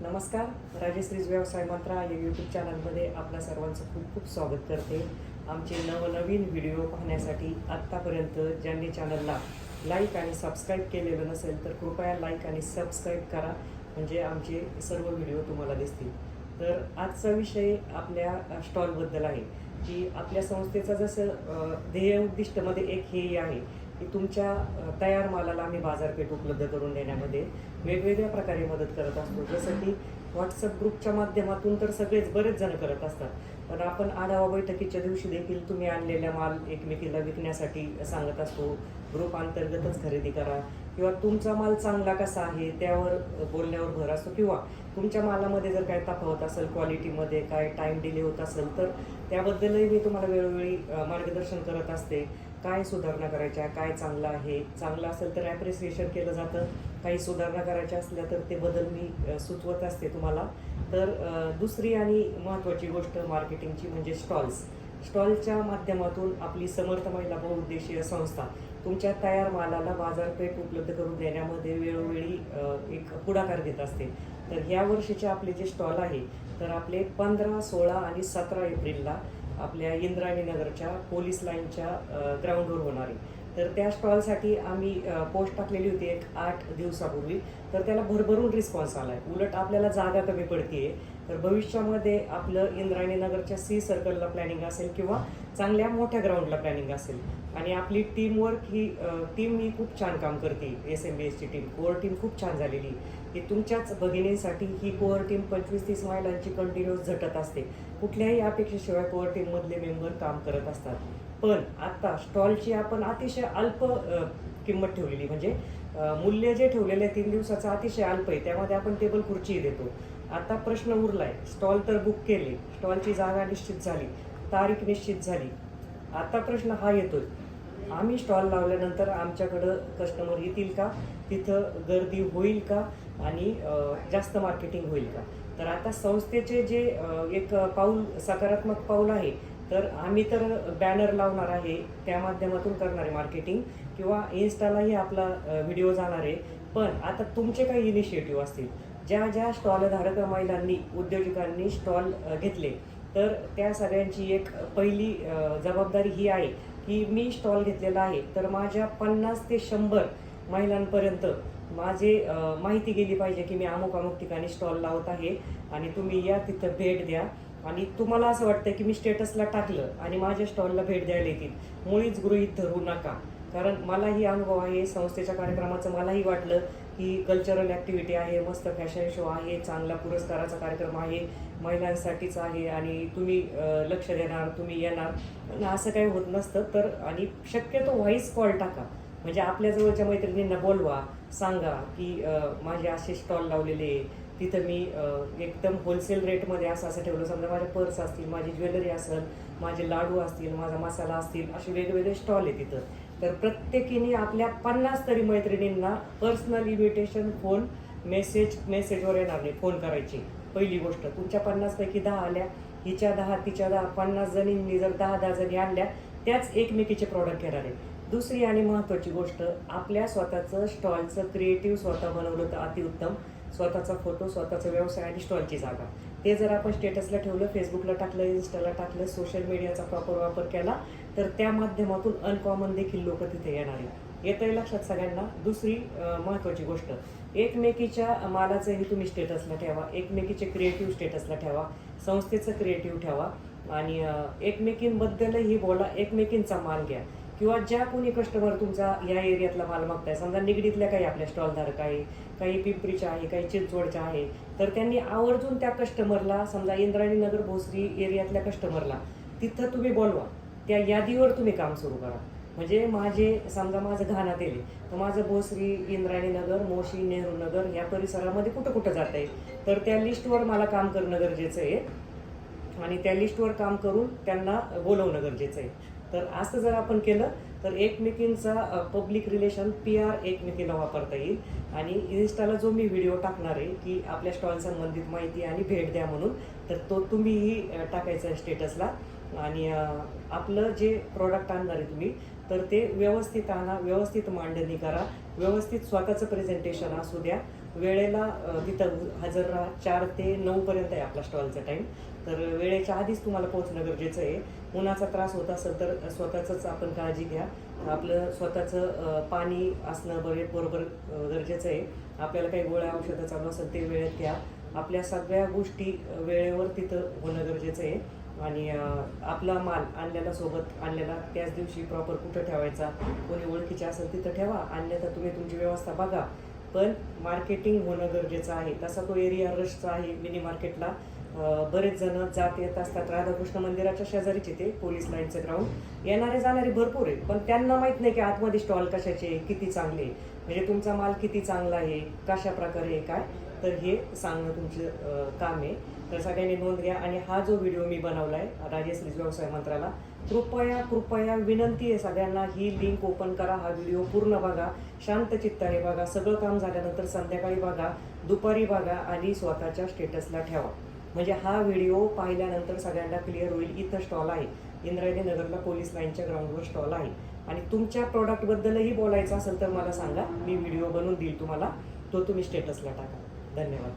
नमस्कार. राजश्रीज व्यवसाय मंत्रा या यूट्यूब चॅनलमध्ये आपल्या सर्वांचं खूप खूप स्वागत करते. आमचे नवनवीन व्हिडिओ पाहण्यासाठी आत्तापर्यंत ज्यांनी चॅनलला लाईक आणि सबस्क्राईब केलेलं नसेल तर कृपया लाईक आणि सबस्क्राईब करा. म्हणजे आमचे सर्व व्हिडिओ तुम्हाला दिसतील. तर आजचा विषय आपल्या स्टॉलबद्दल आहे. की आपल्या संस्थेचं जसं ध्येय उद्दिष्टमध्ये एक हेही आहे. की तुमच्या तयार मालाला आम्ही बाजारपेठ उपलब्ध करून देण्यामध्ये वेगवेगळ्या प्रकारे मदत करत असतो. जसं की व्हॉट्सअप ग्रुपच्या माध्यमातून तर सगळेच बरेच जण करत असतात. पण आपण आढावा बैठकीच्या दिवशी देखील तुम्ही आणलेला माल एकमेकीला विकण्यासाठी सांगत असतो. ग्रुप अंतर्गतच खरेदी करा. किंवा तुमचा माल चांगला कसा आहे त्यावर बोलण्यावर भर असतो. किंवा तुमच्या मालामध्ये जर काय तफावत असेल क्वालिटीमध्ये काय टाईम डिले होत असेल तर त्याबद्दलही मी तुम्हाला वेळोवेळी मार्गदर्शन करत असते. काय सुधारणा करायच्या काय चांगलं आहे? चांगलं असेल तर ॲप्रिसिएशन केलं जातं. काही सुधारणा करायच्या असल्या तर ते बदल मी सुचवत असते तुम्हाला. तर दुसरी आणि महत्त्वाची गोष्ट मार्केटिंगची म्हणजे स्टॉल्स. स्टॉलच्या माध्यमातून आपली समर्थ महिला बहुउद्देशीय संस्था तुमच्या तयार मालाला बाजारपेठ उपलब्ध करून देण्यामध्ये वेळोवेळी एक पुढाकार घेत असते. तर या वर्षीचे आपले जे स्टॉल आहे तर आपले पंधरा सोळा आणि सतरा एप्रिलला आपल्या इंद्रायणी नगरच्या पोलीस लाईनच्या ग्राउंडवर होणार. आहे तर त्या स्टॉलसाठी आम्ही पोस्ट टाकलेली होती एक आठ दिवसापूर्वी. तर त्याला भरभरून रिस्पॉन्स आलाय. उलट आपल्याला जागा कमी पडतीये. तर भविष्यामध्ये आपलं इंद्रायणी नगरच्या सी सर्कलला प्लॅनिंग असेल किंवा चांगल्या मोठ्या ग्राउंडला प्लॅनिंग असेल. आणि आपली टीमवर्क ही टीम ही खूप छान काम करते. एस एम बी एसची टीम कोअर टीम खूप छान झालेली. की तुमच्याच भगिनींसाठी ही कोअर टीम पंचवीस तीस महिलांची कंटिन्युअस झटत असते. कुठल्याही अपेक्षेशिवाय कोअर टीममधले मेंबर काम करत असतात. पण आत्ता स्टॉलची आपण अतिशय अल्प किंमत ठेवलेली. म्हणजे मूल्य जे ठेवलेलं आहे तीन दिवसाचं अतिशय अल्प आहे. त्यामध्ये आपण टेबल खुर्ची देतो. आता प्रश्न उरलाय. स्टॉल तर बुक केले. स्टॉलची जागा निश्चित झाली. तारीख निश्चित झाली. आता प्रश्न हा येतोय. आम्ही स्टॉल लावल्यानंतर आमच्याकडं कस्टमर येतील का? तिथं गर्दी होईल का? आणि जास्त मार्केटिंग होईल का? तर आता संस्थेचे जे एक पाऊल सकारात्मक पाऊल आहे तर आम्ही तर बॅनर लावणार आहे त्या माध्यमातून करणार आहे मार्केटिंग किंवा इन्स्टालाही आपला व्हिडिओ जाणार आहे. पण आता तुमचे काही इनिशिएटिव्ह असतील. ज्या ज्या स्टॉलधारक महिलांनी उद्योजकांनी स्टॉल घेतले तर त्या सगळ्यांची एक पहिली जबाबदारी ही आहे की मी स्टॉल घेतलेला आहे तर माझ्या पन्नास ते शंभर महिलांपर्यंत माझे माहिती गेली पाहिजे की मी अमुक अमुक ठिकाणी स्टॉल लावत आहे आणि तुम्ही या तिथं भेट द्या. आणि तुम्हाला असं वाटतं की मी स्टेटसला टाकलं आणि माझ्या स्टॉलला भेट द्यायला येतील. मुळीच गृहीत धरू नका. कारण मलाही अनुभव आहे संस्थेच्या कार्यक्रमाचं मलाही वाटलं की कल्चरल ॲक्टिव्हिटी आहे मस्त फॅशन शो आहे चांगला पुरस्काराचा कार्यक्रम आहे महिलांसाठीच आहे आणि तुम्ही लक्ष देणार तुम्ही येणार. पण असं काही होत नसतं. तर आणि शक्यतो व्हॉइस कॉल टाका. म्हणजे आपल्या जवळच्या मैत्रिणींना बोलवा सांगा की माझे असे स्टॉल लावलेले आहे. तिथं मी एकदम होलसेल रेटमध्ये असं असं ठेवलं. समजा माझे पर्स असतील माझी ज्वेलरी असेल माझे लाडू असतील माझा मसाला असतील असे वेगवेगळे स्टॉल आहे तिथं. तर प्रत्येकीने आपल्या पन्नास तरी मैत्रिणींना पर्सनल इन्व्हिटेशन फोन मेसेज मेसेजवर येणार नाही फोन करायची. पहिली गोष्ट तुमच्या पन्नासपैकी दहा आल्या हिच्या दहा तिच्या दहा पन्नास जणींनी जर दहा दहा जणी आणल्या त्याच एकमेकीचे प्रॉडक्ट घेणार आहे. दुसरी आणि महत्त्वाची गोष्ट आपल्या स्वतःचं स्टॉलचं क्रिएटिव्ह स्वतः बनवलं तर अतिउत्तम. स्वतःचा फोटो स्वतःचा व्यवसाय आणि स्टॉलची जागा. ते जर आपण स्टेटसला ठेवलं फेसबुकला टाकलं इन्स्टाला टाकलं सोशल मीडियाचा प्रॉपर वापर केला तर त्या माध्यमातून अनकॉमन देखील लोक तिथे येणार आहे येतंय लक्षात सगळ्यांना. दुसरी महत्त्वाची गोष्ट. एकमेकीच्या मालाचंही तुम्ही स्टेटसला ठेवा. एकमेकीचे क्रिएटिव्ह स्टेटसला ठेवा. संस्थेचं क्रिएटिव्ह ठेवा. आणि एकमेकींबद्दलही बोला. एकमेकींचा माल घ्या. किंवा ज्या कोणी कस्टमर तुमचा या एरियातला माल मागताय समजा निगडीतल्या काही आपल्या स्टॉलधारक आहे काही पिंपरीच्या आहे काही चिंचवडच्या आहे तर त्यांनी आवर्जून त्या कस्टमरला समजा इंद्रायणी नगर भोसरी एरियातल्या कस्टमरला तिथं तुम्ही बोलवा. त्या यादीवर तुम्ही काम सुरू करा. म्हणजे माझे समजा माझं घाणात येईल तर माझं भोसरी इंद्रायणी नगर मोशी नेहरू नगर या परिसरामध्ये कुठं कुठं जात आहे? तर त्या लिस्टवर मला काम करणं गरजेचं आहे. आणि त्या लिस्टवर काम करून त्यांना बोलवणं गरजेचं आहे. तर असं जर आपण केलं तर एकमेकींचा पब्लिक रिलेशन पी आर एकमेकीला वापरता येईल. आणि इन्स्टाला जो मी व्हिडिओ टाकणार आहे की आपल्या स्टॉल संबंधित माहिती आणि भेट द्या म्हणून तर तो तुम्हीही टाकायचा आहे स्टेटसला आणि आपलं जे प्रॉडक्ट आणणार आहे तुम्ही तर ते व्यवस्थित आणा व्यवस्थित मांडणी करा व्यवस्थित स्वतःचं प्रेझेंटेशन असू द्या. वेळेला तिथं हजर राहा. चार ते नऊपर्यंत आहे आपला स्टॉलचा टाईम तर वेळेच्या आधीच तुम्हाला पोहोचणं गरजेचं आहे. उन्हाचा त्रास होत असेल तर स्वतःचंच आपण काळजी घ्या. आपलं स्वतःचं पाणी असणं बरे बरोबर गरजेचं आहे. आपल्याला काही गोळ्या औषधं चालू असेल ते वेळेत घ्या. आपल्या सगळ्या गोष्टी वेळेवर तिथं होणं गरजेचं आहे. आणि आपला माल आणलेला सोबत आणलेला त्याच दिवशी प्रॉपर कुठं ठेवायचा कोणी ओळखीचे असेल तिथं ठेवा अन्यथा तुम्ही तुमची व्यवस्था बघा. पण मार्केटिंग होणं गरजेचं आहे. तसा तो एरिया रशचा आहे मिनी मार्केटला बरेच जण जात येत असतात. राधाकृष्ण मंदिराच्या शेजारीच येते पोलीस लाईनचं ग्राउंड येणारे जाणारे भरपूर आहेत. पण त्यांना माहीत नाही की आतमध्ये स्टॉल कशाचे किती चांगले आहे. म्हणजे तुमचा माल किती चांगला आहे कशा प्रकारे आहे काय? तर हे सांगणं तुमचं काम आहे. तर सगळ्यांनी नोंद घ्या आणि हा जो व्हिडिओ मी बनवला आहे राजेश व्यवसाय मंत्राला कृपया कृपया विनंती आहे सगळ्यांना ही लिंक ओपन करा हा व्हिडिओ पूर्ण बघा शांत चित्ताने बघा सगळं काम झाल्यानंतर संध्याकाळी बघा दुपारी बघा आणि स्वतःच्या स्टेटसला ठेवा. म्हणजे हा व्हिडिओ पाहिल्यानंतर सगळ्यांना क्लिअर होईल इथं स्टॉल आहे. इंद्रायणी नगरला पोलीस लाईनच्या ग्राउंडवर स्टॉल आहे. आणि तुमच्या प्रॉडक्टबद्दलही बोलायचं असेल तर मला सांगा. मी व्हिडिओ बनवून देईल तुम्हाला. तो तुम्ही स्टेटसला टाका. धन्यवाद.